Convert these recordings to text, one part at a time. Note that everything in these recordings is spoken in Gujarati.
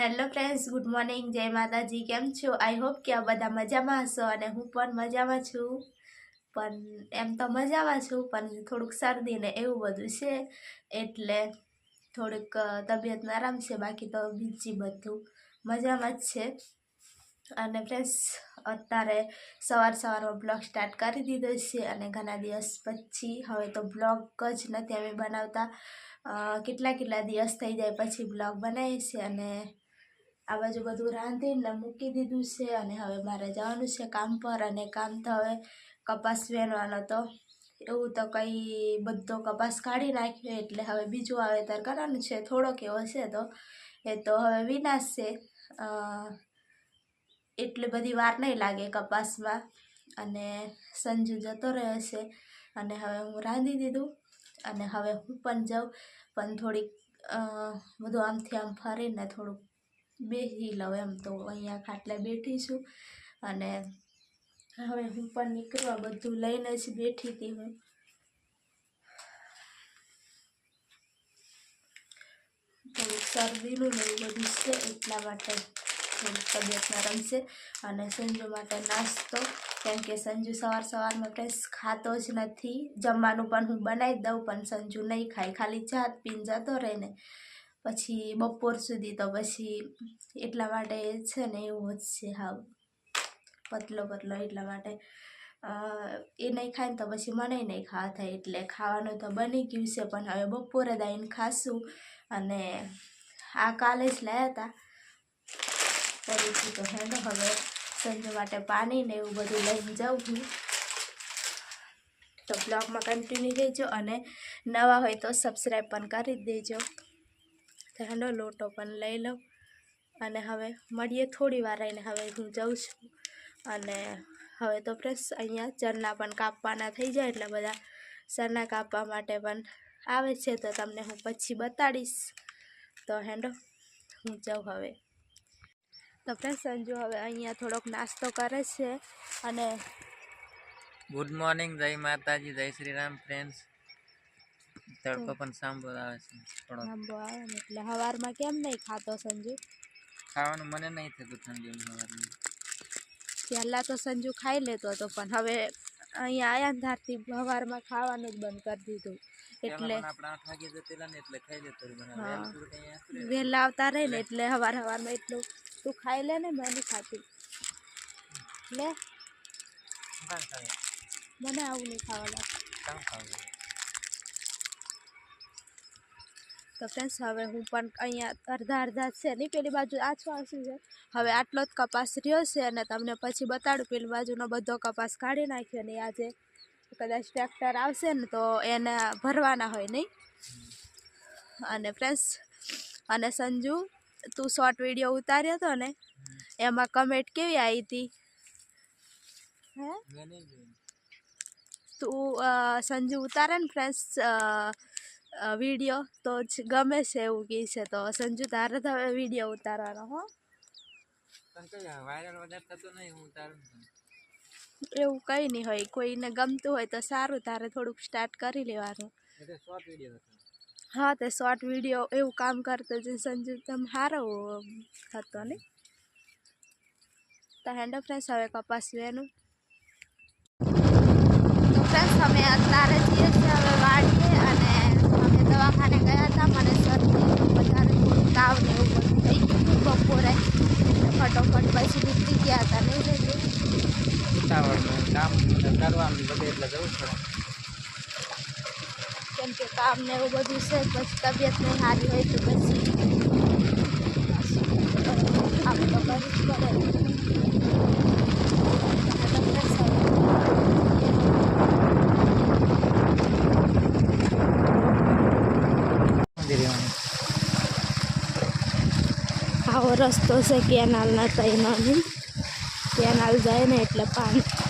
હેલો ફ્રેન્ડ્સ, ગુડ મોર્નિંગ, જય માતાજી, કેમ છો? આઈ હોપ કે આ બધા મજામાં હશો અને હું પણ મજામાં છું. પણ એમ તો મજામાં છું, પણ થોડુંક શરદી ને એવું બધું છે, એટલે થોડુંક તબિયત આરામ છે, બાકી તો બીજી બધું મજામાં જ છે. અને ફ્રેન્ડ્સ, અત્યારે સવાર સવારમાં બ્લોગ સ્ટાર્ટ કરી દીધો છે અને ઘણા દિવસ પછી, હવે તો બ્લોગ જ નથી, અમે બનાવતા. કેટલા કેટલા દિવસ થઈ જાય પછી બ્લોગ બનાવીએ છીએ અને આ બાજુ બધું રાંધીને મૂકી દીધું છે અને હવે મારે જવાનું છે કામ પર અને કામ તો હવે કપાસ વહેરવાનો તો. એવું તો કંઈ બધો કપાસ કાઢી નાખ્યો એટલે હવે બીજું વાવેતર કરવાનું છે. થોડોક એવો છે તો. એ તો હવે વિનાશ છે. એટલી બધી વાર નહીં લાગે કપાસમાં. અને સંજુ જતો રહ્યો છે અને હવે હું રાંધી દીધું અને હવે હું પણ જાઉં. પણ થોડીક બધું આમથી આમ ફરીને થોડુંક બેસી લઉં એમ તો અહીંયા ખાટલે બેઠી છું અને હવે હું પણ નીકળવા બધું લઈને જ બેઠી હતી હું. શરદીનું ને એવું બધું છે એટલા માટે તબિયત નરમ છે અને સંજુ માટે નાસ્તો, કેમ કે સંજુ સવાર સવારમાં કંઈ ખાતો જ નથી. જમવાનું પણ હું બનાવી દઉં પણ સંજુ નહીં ખાય. ખાલી જાત પીને જતો રહે ને. પછી બપોર સુધી તો પછી એટલા માટે છે ને એવું જ છે હા પતલો પતલો એટલા માટે. એ નહીં ખાય ને તો પછી મને નહીં ખાવા થાય. એટલે ખાવાનું તો બની ગયું છે, પણ હવે બપોરે દાઈને ખાશું. અને આ કાલે જ લાવ્યા હતા ફરીથી તો હેડો હવે સંજુ માટે પાણી ને એવું બધું લઈને જાઉં છું. તો બ્લોગમાં કન્ટિન્યુ રહેજો અને નવા હોય તો સબસ્ક્રાઈબ પણ કરી દેજો. હેડો લોટો પણ લઈ લઉં. અને હવે મળીએ થોડી વાર રહીને. હવે હું જઉં છું. અને હવે તો ફ્રેશ અહીંયા ચરના પણ કાપવાના થઈ જાય એટલે બધા ચરના કાપવા માટે પણ આવે છે. તો તમને હું પછી બતાડીશ. તો હેંડો, હું જાઉં હવે. તો ફ્રેશ સંજુ હવે અહીંયા થોડોક નાસ્તો કરે છે. અને ગુડ મોર્નિંગ જય માતાજી, જય શ્રી રામ ફ્રેન્ડ્સ તડકો પણ સાંભળો આવે છે થોડો લાંબો આવે ને એટલે સવારમાં કેમ નહીં ખાતો સંજુ? ખાવાનું મને નહીં થતું ઠંડીમાં સવારમાં પહેલાં તો સંજુ ખાઈ લેતો હતો પણ હવે અહીંયા આયા ત્યારથી સવારમાં ખાવાનું જ બંધ કરી દીધું. એટલે. વહેલું આવતા રહે ને એટલે સવાર સવારમાં એટલું તું ખાઈ લે ને મેં ખાતી લે. મને આવું નહીં ખાવા લાગે કાં ખાવું? તો ફ્રેન્ડ્સ હવે હું પણ અહીંયા અડધા અડધા છે. નહીં પેલી બાજુ આછો આછું છે. હવે આટલો જ કપાસ રહ્યો છે અને તમને પછી બતાડું પેલી બાજુનો બધો કપાસ કાઢી નાખ્યો ને આજે કદાચ ટ્રેક્ટર આવશે ને તો એને ભરવાના હોય નહીં. અને ફ્રેન્ડ્સ અને સંજુ તું શોર્ટ વીડિયો ઉતાર્યો હતો ને એમાં કમેન્ટ કેવી આવી હતી? હે. તું સંજુ ઉતારે ને ફ્રેન્ડ્સ વીડિયો તો જ ગમે છે એવું કહે છે તો. સંજુ તારે તો હવે વીડિયો ઉતારવાનો હો. એવું કંઈ નહીં હોય. કોઈને ગમતું હોય તો સારું. તારે થોડુંક સ્ટાર્ટ કરી લેવાનું. હા તે શોર્ટ વીડિયો એવું કામ કરતો જે સંજુ તમે સારો હતો ને? તો હેન્ડો ફ્રેન્ડ્સ હવે કપાસ વેનું ફ્રેન્ડ્સ અમે અત્યારે જઈએ છીએ હવે વાડીએ અને અમે દવાખાને ગયા હતા મને શરદી વધારે તાવ ને એવું બધું થઈ ગયું બપોરે ફટોફટ પછી નીકળી ગયા હતા નહીં જઈએ કામ કરવાનું બધે એટલે જવું પડે. કેમ કે કામ ને એવું બધું છે પછી તબિયત નહીં સારી હોય તો પછી આમ તો કરવું જ પડે. રસ્તો છે કેનાલના તઈનો નહીં કેનાલ જાય ને એટલે પાણી.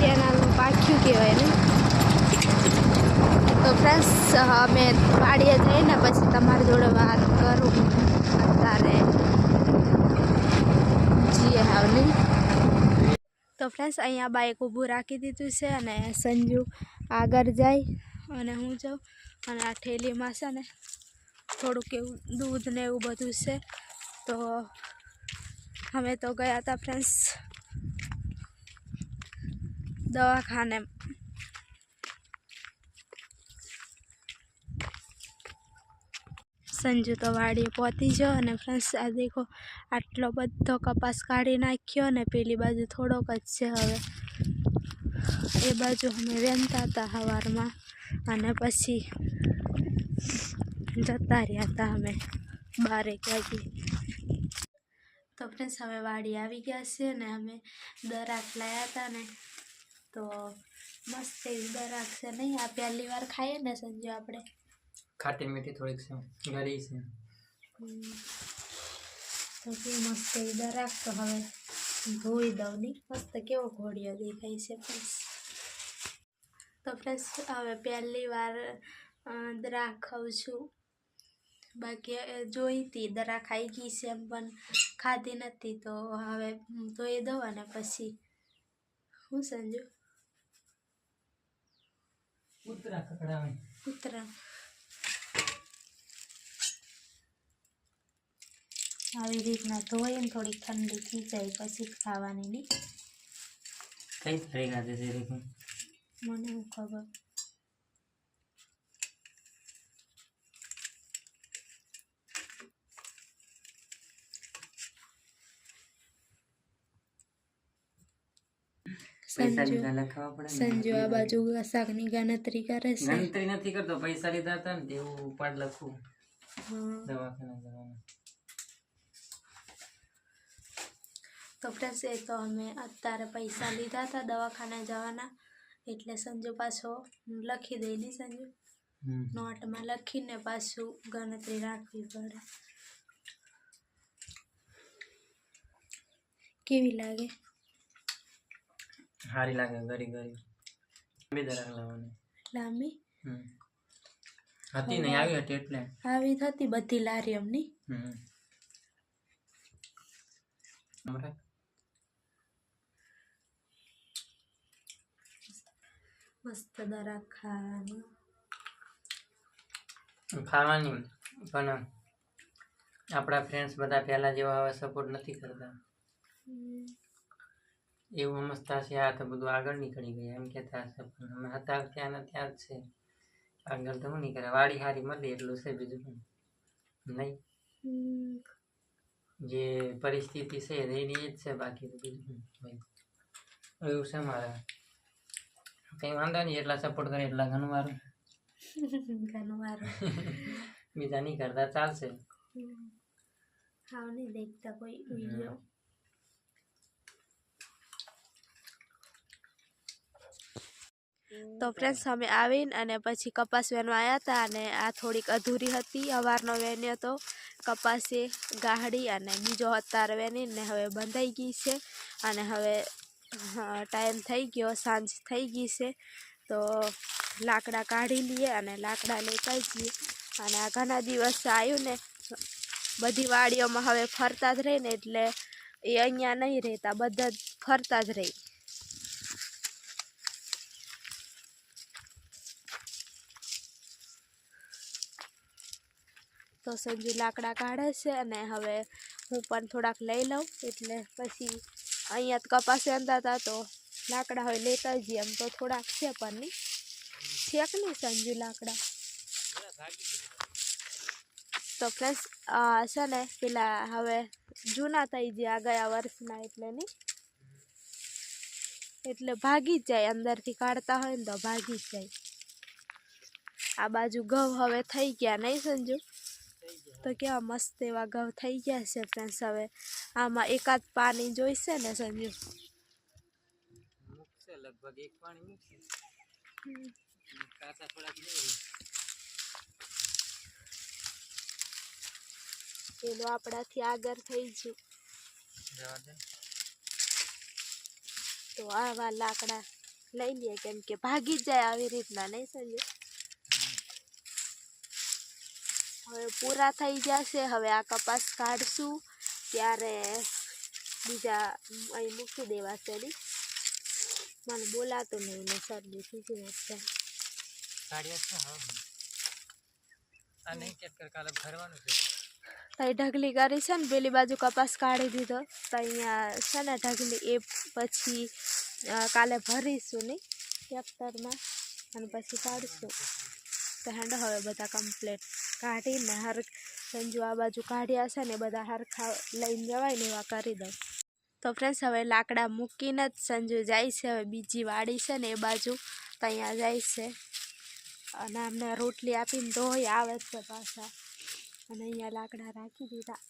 કેનાલનું પાખ્યું કહેવાય તો ફ્રેન્ડ્સ અમે વાડીએ જઈને પછી તમારી જોડે વાત કરું અત્યારે. જીએ હાવની તો ફ્રેન્ડ્સ અહીંયા બાઇક ઊભું રાખી દીધું છે અને સંજુ આગળ જાય અને હું જાઉં અને આ ઠેલીમાં છે ને થોડુંક એવું દૂધ ને એવું બધું છે. તો અમે તો ગયા હતા ફ્રેન્ડ્સ દવાખાને. સંજુ તો વાડીએ પહોંચી ગયો અને ફ્રેન્ડ્સ આ દેખો, આટલો બધો કપાસ કાઢી નાખ્યો ને પેલી બાજુ થોડોક જ છે હવે. એ બાજુ અમે વેનતા હતા સવારમાં અને પછી જતા રહ્યા હતા અમે બારેક વાગે. તો ફ્રેન્ડ્સ હવે વાડી આવી ગયા છે ને અમે દરાક લાયા હતા ને તો મસ્ત એવી રાખશે નહીં આ પહેલી વાર ખાઈએ ને સંજુ આપણે. ખાટી મીઠી થોડીક છે ગરી છે. તો કેવું મસ્ત એવી રાખતો તો હવે ધોઈ દઉં નહીં. મસ્ત કેવો ઘોડિયો દેખાય છે ફ્રેન્ડ્સ તો ફ્રેન્ડ્સ હવે પહેલી વાર દરા ખાઉં છું. બાકી જોઈતી દરા ખાઈ ગઈ છે એમ પણ ખાધી નથી. તો હવે ધોઈ દઉં અને પછી. હું સંજુ? ઉતરા કકડાવે કૂતરા. આવી રીતના ધોઈને થોડી ઠંડી થઈ જાય પછી ખાવાની નહીં કઈ તારીખ આજે છે મને ખબર. પૈસા સંજુ લીધા લખાવા પડે સંજુ આ બાજુ શાકની ગણતરી કરે છે. ગણતરી નથી કરતો પૈસા લીધા હતા ને તેવું ઉપાડ લખું. જવાનું. તો ફ્રેન્ડ્સ એ તો અમે અત્યારે પૈસા લીધા હતા દવાખાને જવાના એટલે સંજુ પાછો લખી દઈ ને સંજુ. નોટમાં લખીને પાછું ગણતરી રાખવી પડે. કેવી લાગે? સારી લાગે ગરી ગરી. બે દરાક લાવવાની. લાંબી? હતી નહીં આવી હતી એટલે. આવી હતી બધી લારી એમની. મસ્ત દરા ખાવાની. ખાવાની પણ આપણા ફ્રેન્ડ્સ બધા પહેલા જેવા હવે સપોર્ટ નથી કરતા. એવું સમજતા છે આ તો બધું આગળ નીકળી ગયા. એમ કહેતા હશે પણ અમે હતા ત્યાં ને ત્યાં જ છે. આગળ તો હું નહીં કરે વાડી હારી મળી એટલું છે બીજું શું નહીં. જે પરિસ્થિતિ છે એની એ જ છે બાકી તો બીજું એવું છે મારે. કંઈ વાંધો નહીં એટલા સપોર્ટ કરે એટલા ઘણું મારું. ઘણું વારું બીજા નહીં કરતા. ચાલશે. હા નહીં દેખતા કોઈ વીડિયો. તો ફ્રેન્ડ્સ અમે આવીને અને પછી કપાસ વેણવા આવ્યા હતા અને આ થોડીક અધૂરી હતી અવારનો વેન્યો તો. કપાસે ગાહડી અને બીજો હતાર વેણીને હવે બંધાઈ ગઈ છે અને હવે ટાઈમ થઈ ગયો સાંજ થઈ ગઈ છે. તો લાકડા કાઢી લઈએ અને લાકડા લેતા જઈએ. અને આ ઘણા દિવસ આવ્યું ને બધી વાડીઓમાં હવે ફરતા જ રહે ને એટલે એ અહીંયા નહીં રહેતા બધા જ ફરતા જ રહે. તો સંજુ લાકડા કાઢે છે અને હવે હું પણ થોડાક લઈ લઉં. એટલે પછી અહીંયા કપાસ વેંધતા હતા તો લાકડા હોય લેતા જઈએ એમ તો થોડાક છે પણ નહીં. છે કે નહીં સંજુ લાકડા? તો ફ્રેન્ડ્સ છે ને પેલા હવે જૂના થઈ ગયા ગયા વર્ષના એટલે નહીં. એટલે ભાગી જ જાય, અંદરથી કાઢતા હોય ને તો ભાગી જ જાય. આ બાજુ ઘઉં હવે થઈ ગયા નહીં સંજુ? તો કેવા મસ્ત એવા ઘઉં થઈ ગયા છે ફ્રેન્ડ્સ હવે આમાં એકાદ પાણી જોઈશે ને સંજુ? લગભગ એક પાણી કાચા થોડાક નહીં આપણાથી આગળ થઈ ગયું. તો આવા લાકડા લઈ લઈએ કેમ કે ભાગી જાય આવી રીતના નહીં સંજુ? હવે પૂરા થઈ જશે. હવે આ કપાસ કાઢશું. ત્યારે બીજા અહીં મૂકી દેવાશે ને મને બોલાતો નહીં ને શરદી ભરવાનું છે. તઈ ઢગલી કરી છે ને પેલી બાજુ કપાસ કાઢી દીધો. તો અહીંયા છે ને ઢગલી એ પછી કાલે ભરીશું નહીં ટ્રેક્ટરમાં. અને પછી કાઢશું. તો હેંડો હવે બધા કમ્પ્લેટ કાઢીને હર સંજુ આ બાજુ કાઢ્યા છે ને બધા હરખા લઈને જવાય ને એવા કરી દઉં. તો ફ્રેન્ડ્સ હવે લાકડા મૂકીને જ સંજુ જાય છે. હવે બીજી વાડી છે ને એ બાજુ ત્યાં જાય છે. અને અમને રોટલી આપીને ધોઈ આવે છે પાછા. અને અહીંયા લાકડા રાખી દીધા!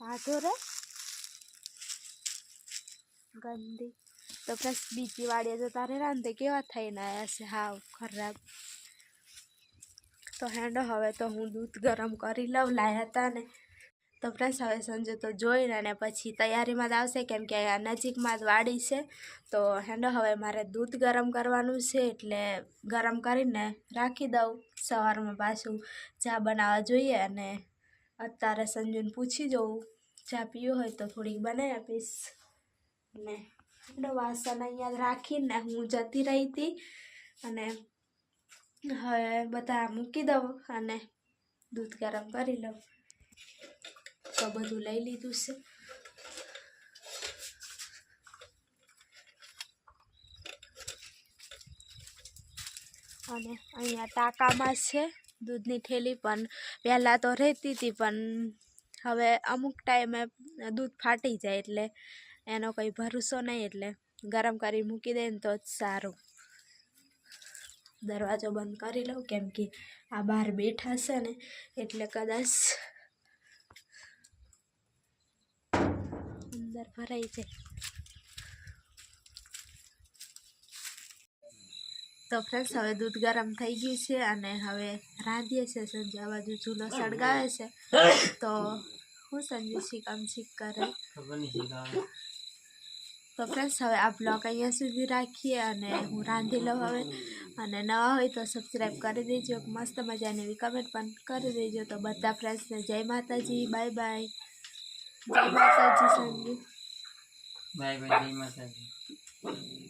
આધો રે. ગંદી. તો ફ્રેન્ડ્સ બીજી વાડીએ જતા રહેલા ને તે કેવા થઈને આવ્યા છે? હાવ ખરાબ. તો હેંડો, હવે તો હું દૂધ ગરમ કરી લઉં. લાયા હતા ને. તો ફ્રેન્ડ્સ હવે સંજુ તો જોઈને અને પછી તૈયારીમાં જ આવશે કેમ કે નજીકમાં જ વાડી છે. તો હેંડો, હવે મારે દૂધ ગરમ કરવાનું છે એટલે ગરમ કરીને રાખી દઉં. સવારમાં પાછું ચા બનાવવા જોઈએ અને અત્યારે સંજુને પૂછી જોઉં. ચા પીવું હોય તો થોડીક બનાવી આપીશ. હેંડો વાસણ અહીંયા રાખીને હું જતી રહી હતી. અને હવે બધા મૂકી દઉં અને દૂધ ગરમ કરી લઉં. તો બધું લઈ લીધું છે. અને અહીંયા ટાંકામાં છે દૂધની થેલી, પણ પહેલાં તો રહેતી હતી, પણ હવે અમુક ટાઈમે દૂધ ફાટી જાય એટલે એનો કંઈ ભરોસો નહીં એટલે ગરમ કરી મૂકી દે ને તો જ સારું. દરવાજો બંધ કરી લઉં, કેમ કે આ બહાર બેઠા છે ને, એટલે કદાચ અંદર ભરાઈ જાય. તો ફ્રેન્ડ્સ હવે દૂધ ગરમ થઈ ગયું છે અને હવે રાંધીએ છે સંજય બાજુ ચૂલો સળગાવે છે. તો હું સંજય શિકામ શીખ કરે. તો ફ્રેન્ડ્સ હવે આ બ્લોગ અહીંયા સુધી રાખીએ અને હું રાંધી લઉં હવે. અને નવા હોય તો સબસ્ક્રાઈબ કરી દેજો, મસ્ત મજાની એવી કમેન્ટ પણ કરી દેજો. તો બધા ફ્રેન્ડ્સને જય માતાજી બાય બાય જય માતાજી, સંગીત. બાય બાય જય માતાજી.